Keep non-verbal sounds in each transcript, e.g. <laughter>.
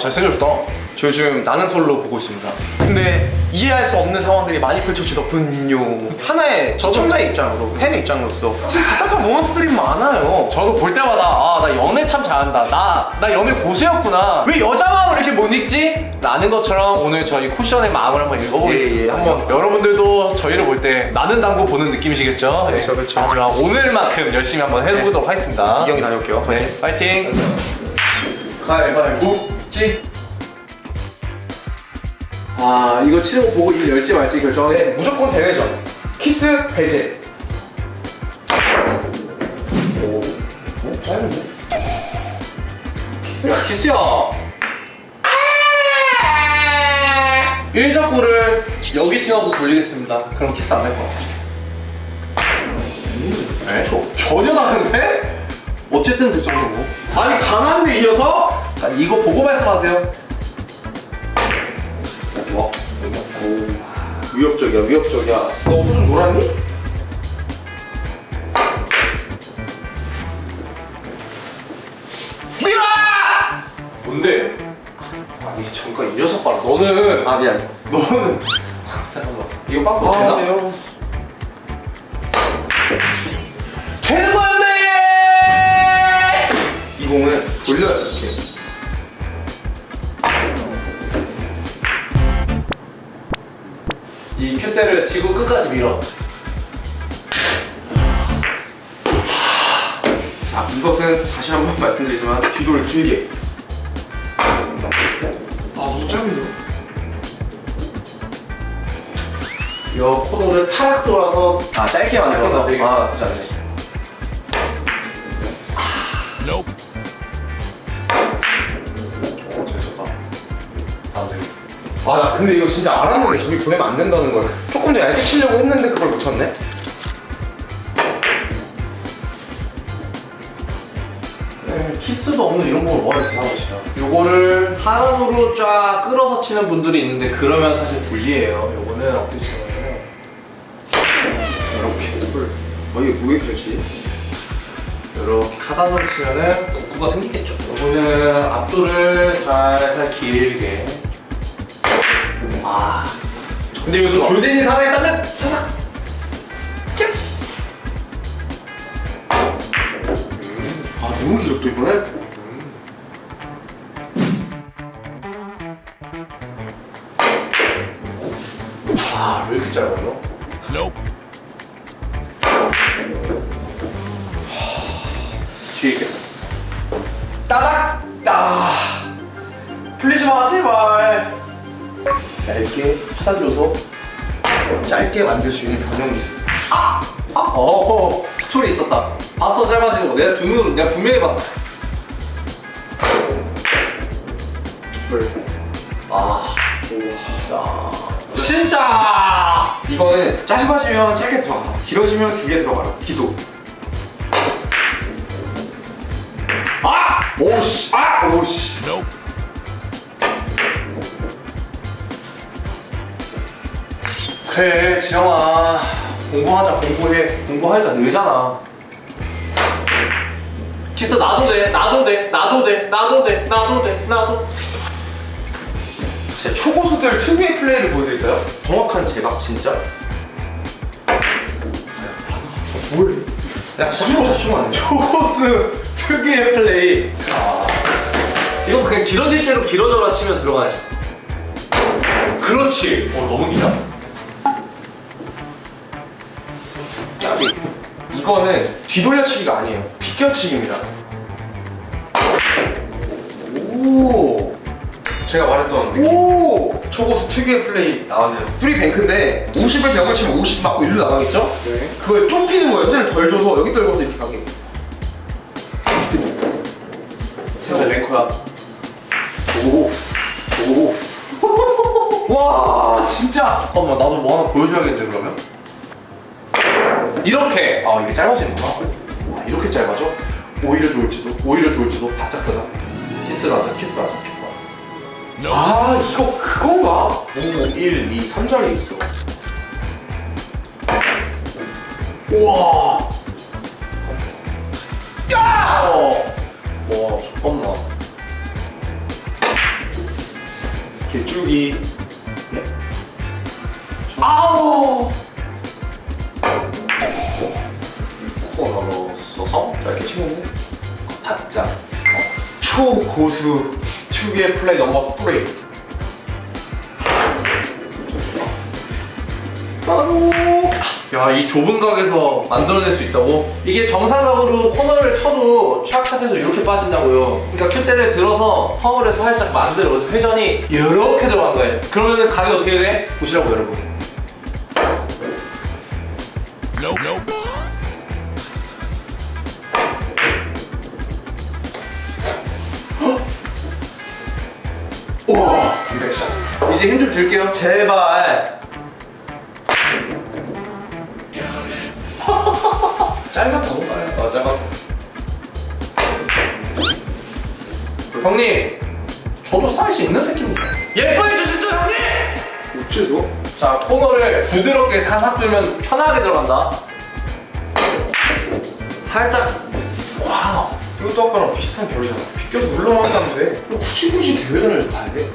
잘생겼다. 저 요즘 나는 솔로 보고 있습니다. 근데 이해할 수 없는 상황들이 많이 펼쳐지더군요. 하나의 시청자의 입장으로, 팬의 입장으로서 지금 답답한 모먼트들이 많아요. 저도 볼 때마다 아 나 연애 참 잘한다 나 나 연애 고수였구나 왜 여자 마음을 이렇게 못 읽지? 라는 것처럼 오늘 저희 쿠션의 마음을 한번 읽어보겠습니다 예, 예, 한번. 여러분들도 저희를 볼 때 나는 당구 보는 느낌이시겠죠? 그렇죠, 그렇죠. 하지만 오늘만큼 열심히 한번 해보도록 하겠습니다 이경이 다녀올게요. 네, 파이팅 가위바위보, 찌. 아 이거 치는 거 보고 이 열지 말지 결정하네 네, 무조건 대회전. 키스 배제. 오, 어? 짧은데? 야 키스야 1적구를 여기 태워서 돌리겠습니다 그럼 키스 안 할 거야 네? 저, 전혀 다른데? 어쨌든 그 정도고 아니 강한데 이 녀석? 자 이거 보고 말씀하세요 와, 오, 위협적이야, 위협적이야. 너 옷좀 놀았니? 밀어! 뭔데? 아니 잠깐 이 녀석 봐라 너는 아 미안. 너는 <laughs> 잠깐만 이거 빵꾸 되나? 안녕하세요. 되는 거였네! 이 공은 돌려야 이 이 큐대를 지구 끝까지 밀어 자, 이것은 다시 한번 <laughs> 말씀드리지만 뒤돌 길게. 아, 너무 짧은데? 이 코너를 타락 돌아서 아, 짧게 만들어서. 짧게 아, 그지 않네. 근데 이거 진짜 알았는데 저기 보내면 안 된다는 걸. 조금 더 얇게 치려고 했는데 그걸 못 쳤네? 네, 키스도 없는 이런 걸 이렇게 하고 치죠 요거를 하단으로 쫙 끌어서 치는 분들이 있는데 그러면 사실 불리해요 요거는 어떻게 치냐면 이렇게. 어, 이게 왜 이렇게 쳤지? 이렇게 하단으로 치면은 복구가 생기겠죠 요거는 앞돌을 살살 길게 아 근데 여기서 조덴이 살아있다면 사삭 아, 너무 길었다, 이번에? 아왜 이렇게 짧아요? 뒤에. 따닥! 따! 풀리지 마, 제발. 얇게 하단 줘서 짧게 만들 수 있는 변형 기술. 어 스토리 있었다 봤어 짧아지는 거 내가 두 눈으로 내가 분명히 봤어 아 진짜 진짜 이거는 짧아지면 짧게 들어가. 길어지면 길게 들어가라. 기도. 아 오씨! 아! 오씨! 그래 지영아. 공부하자. 공부해. 공부하니까 늘잖아. 키스 나도 돼. 나도 돼. 나도 돼. 나도 돼. 나도 돼. 나도. 진짜 초고수들 특유의 플레이를 보여드릴까요? 정확한 제각 진짜. 뭐야? 야 진짜 다치면 안 돼. 초고수 특유의 플레이. 아. 이건 그냥 길어질 대로 길어져라 치면 들어가야지. 그렇지. 어 너무 기다 까비. 이거는 뒤돌려치기가 아니에요. 비껴치기입니다. 오. 제가 말했던 느낌. 오. 초고수 특유의 플레이 나왔네요. 뚜리 뱅크인데 50을 벽을 치면 50 맞고 일로 나가겠죠? 네. 그걸 좁히는 거예요. 끈을 덜 줘서 여기 떨궈서 이렇게 가게. 세대 랭커야 오. 오. <laughs> 와 진짜. 잠깐만 나도 뭐 하나 보여줘야겠는데 그러면 이렇게 아 이게 짧아지는구나 아 이렇게 짧아져? 오히려 좋을지도 오히려 좋을지도 바짝 서자 키스하자 키스하자 키스하자 아 이거 그건가? 5, 1, 2, 3자리 있어. 우와 야! 어. 와 잠깐만 개쭉이. 네. 아우! 이렇게 치는데 바짝. 초고수 축의 플레이 넘버 3. 바로. 야이 좁은 각에서 만들어낼 수 있다고? 이게 정상각으로 코너를 쳐도 촥촥해서 이렇게 빠진다고요. 그러니까 큐대를 들어서 허물을 살짝 만들어. 회전이 이렇게 들어간 거예요. 그러면은 각이 어떻게 돼? 보시라고 여러분 이제 힘 좀 줄게요 제발. <laughs> 짧았다고? 아, 짧았어. 형님 저도 사이즈 있는 새끼입니다 예뻐해 주시죠 형님! 어째서? 자 코너를 부드럽게 사삭 들면 편하게 들어간다 살짝 와우 이것도 아까랑 비슷한 결이잖아. 비껴서 물러나게 하면 돼. 굳이 굳이 대회전을 봐야 돼?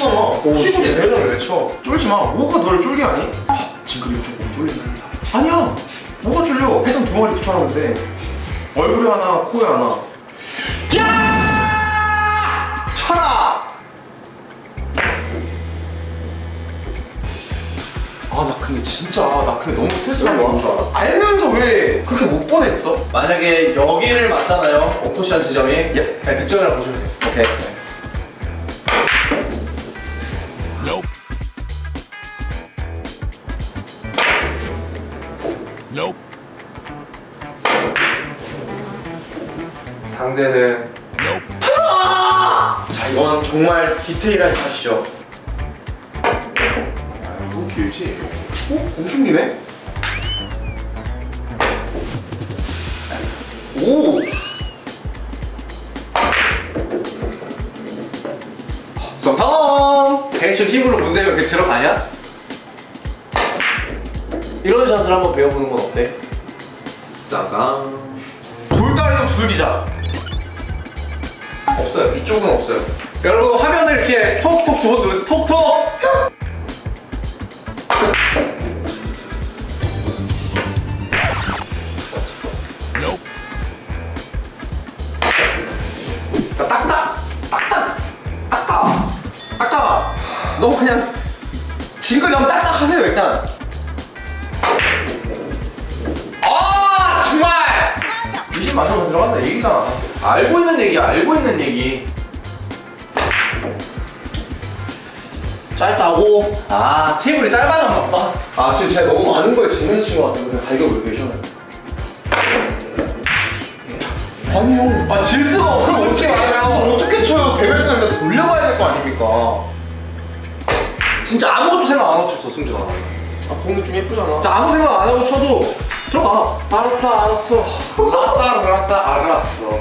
괜찮아. 굳이 굳이 대회전을 왜 쳐? 쫄지 마. 뭐가 너를 쫄게 하니? 아, 지금 이쪽 몸 쫄린다. 아니야. 뭐가 쫄려? 해성 두 마리 붙여놨는데 얼굴에 하나, 코에 하나. 야! 쳐라! 아, 나 근데 진짜, 나 근데 너무 스트레스 받는 거줄 알아? 알면서 왜 그렇게 못 보냈어? 만약에 여기를 맞잖아요 오토시한 지점이 예. 그냥 득점이라고 보시면 돼요 오케이. 상대는 자, 이건 정말 디테일한 샷이죠. 너무 길지? 어? 엄청 기네? 오! 성성! 대충 힘으로 문대면 그렇게 들어가냐? 이런 샷을 한번 배워보는 건 어때? 쌍쌍. 돌다리도 두들기자. 없어요. 이쪽은 없어요. 여러분 화면을 이렇게 톡톡 두번 누르 톡톡. 나 딱딱! 딱딱! 딱딱! 딱딱! 너 그냥 지금까지 너무 딱딱 하세요, 일단. 20 맞으면 들어간다 얘기잖아. 알고 있는 얘기, 알고 있는 얘기. 짧다고? 아 테이블이 짧아졌나 보다. 아, 지금 제가 너무 많은 거에 지면서 친것 같아요. 그냥 발격을 왜 저래? 아니, 형. 아질 수가 없어. 그럼 어떻게. 말해요? 어떻게 쳐요? 대회에서 돌려봐야 될 거 아닙니까? 진짜 아무것도 생각 안 하고 쳤어 승준아. 아, 공도 좀 예쁘잖아. 진짜 아무 생각 안 하고 쳐도 들어가. 알았다, 알았어. 알았다, 알았다, 알았어.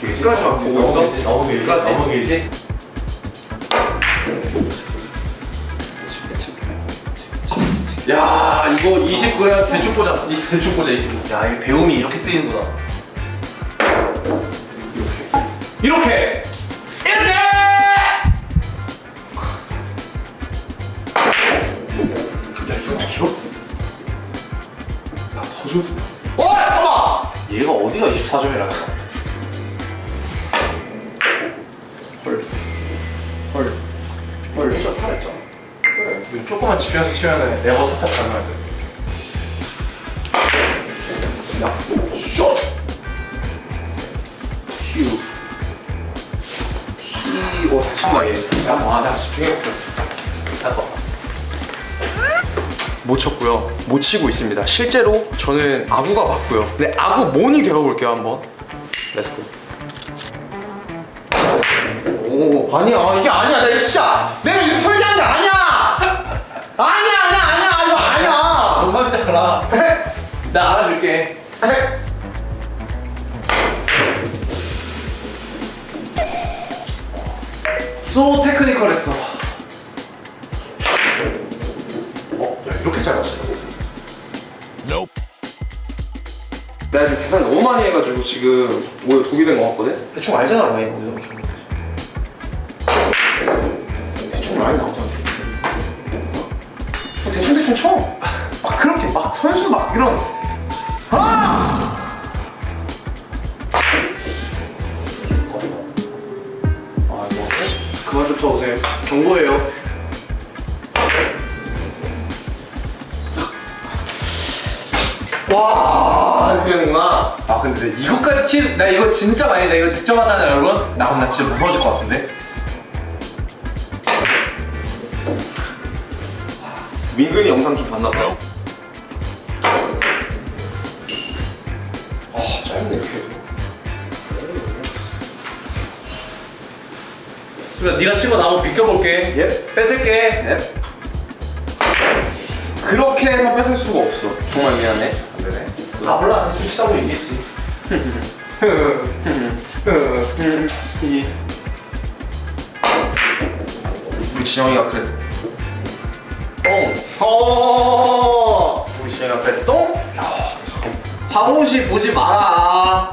길지까지만 보고 있어? 너무 길지? 너무 길지? 여기까지? 너무 길지? 야 이거 29야 대충 이 대충 꽂아 29. 야 이게 배움이 이렇게 쓰이는구나. 이렇게 이렇게 얘가 어디가 24점이라는 거야? 헐. 헐. 헐. 진짜 잘했잖아. 그래. 조금만 집중해서 치면은 내가 살짝 가능할 듯. 야, 슛! 휴. 히, 오, 다친다, 얘. 야, 와, 나 집중해볼게. 못 쳤고요. 못 치고 있습니다. 실제로 저는 아구가 맞고요. 근데 아구 모니 되어볼게요, 한번. 렛츠고. 오, 아니야. 이게 아니야. 나 이거 진짜. 내가 이거 설계한 게 아니야! 아니야, 아니야, 아니야. 이거 아니야! 동감이잖아. 나 알아줄게. 소 테크니컬했어. 많이 해가지고 지금 오히려 독이 된 것 같거든? 대충 알잖아 라인 어느 정도 대충 많이 나오잖아 대충 대충 대충 쳐. 막 그렇게 막 선수 막 이런 아! 아 그만 좀 쳐보세요 경고예요 와 이렇게 되는구나 아 근데 이거까지 치... 나 이거 진짜 많이 나 이거 득점하잖아요 여러분 나 오늘 나 진짜 무서워질 것 같은데 민근이 영상 좀 봤나 봐요. 아 짧네 이렇게. 수야 네가 친 거 나 한번 비껴볼게 예. 뺏을게 네. 그렇게 해서 뺏을 수가 없어. 정말 미안해. 아 몰라 대충 치자고 얘기했지 이. 우리 진영이가 그래. 똥. 어 우리 진영이가 그래서 똥. 황호시 보지 마라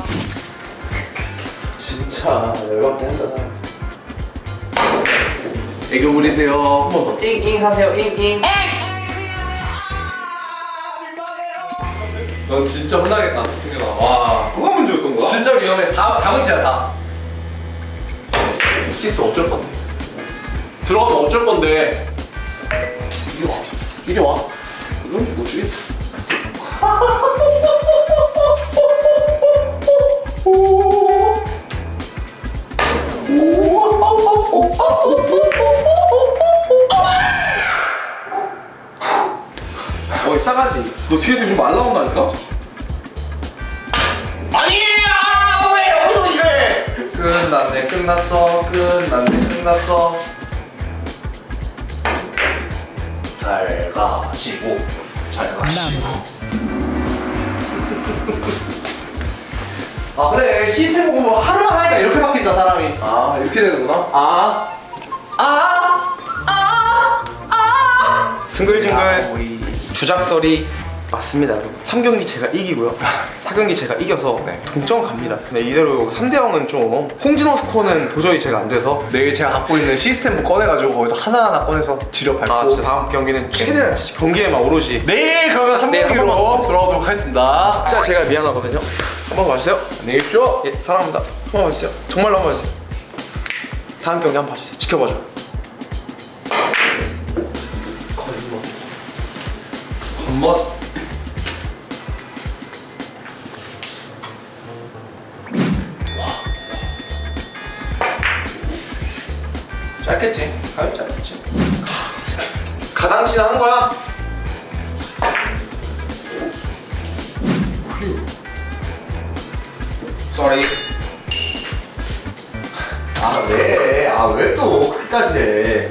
진짜 열받게 한다 애교 부리세요. 한 번 더 잉잉 하세요 잉잉 넌 진짜 혼나겠다 승현아 와. 뭐가 문제였던 거야? 진짜 위험해. 다, 다 문제야 다. 키스 어쩔 건데? 들어가면 어쩔 건데? 이리 와. 이리 와? 이건 뭐지? 어이 싸가지. 너 뒤에서 요즘 말 나온다니까? 아니야 왜 여기서 이래? 끝났네 끝났어 끝났네 끝났어. 잘 가시고 잘 가시고. 아 그래 시스템 공부 하루만 하니까 이렇게 바뀐다 사람이. 아 이렇게 되는구나? 아. 아, 아, 아. 승글승글. 우리 주작설이 맞습니다. 여러분 3경기 제가 이기고요. <laughs> 4경기 제가 이겨서 동점 갑니다. 근데 이대로 3대 0은 좀 홍진호 스코어는 도저히 제가 안 돼서 내일 제가 갖고 있는 시스템 꺼내가지고 거기서 하나하나 꺼내서 지려 밟고. 아 진짜 다음 경기는 최대한 진짜 경기에만 오로지 내일 그러면 내일 한 3경기로 번만 돌아오도록 하겠습니다. 진짜 제가 미안하거든요. 한번 봐주세요. 안녕히 계십시오. 예 사랑합니다. 한번 봐주세요. 정말로 한번 봐주세요. 다음 경기 한번 봐주세요. 지켜봐줘. 겉멋 짧겠지 가요 짧겠지 가당키나 하는 거야 쏘리 아 왜? 아 왜 또 그렇게까지 해?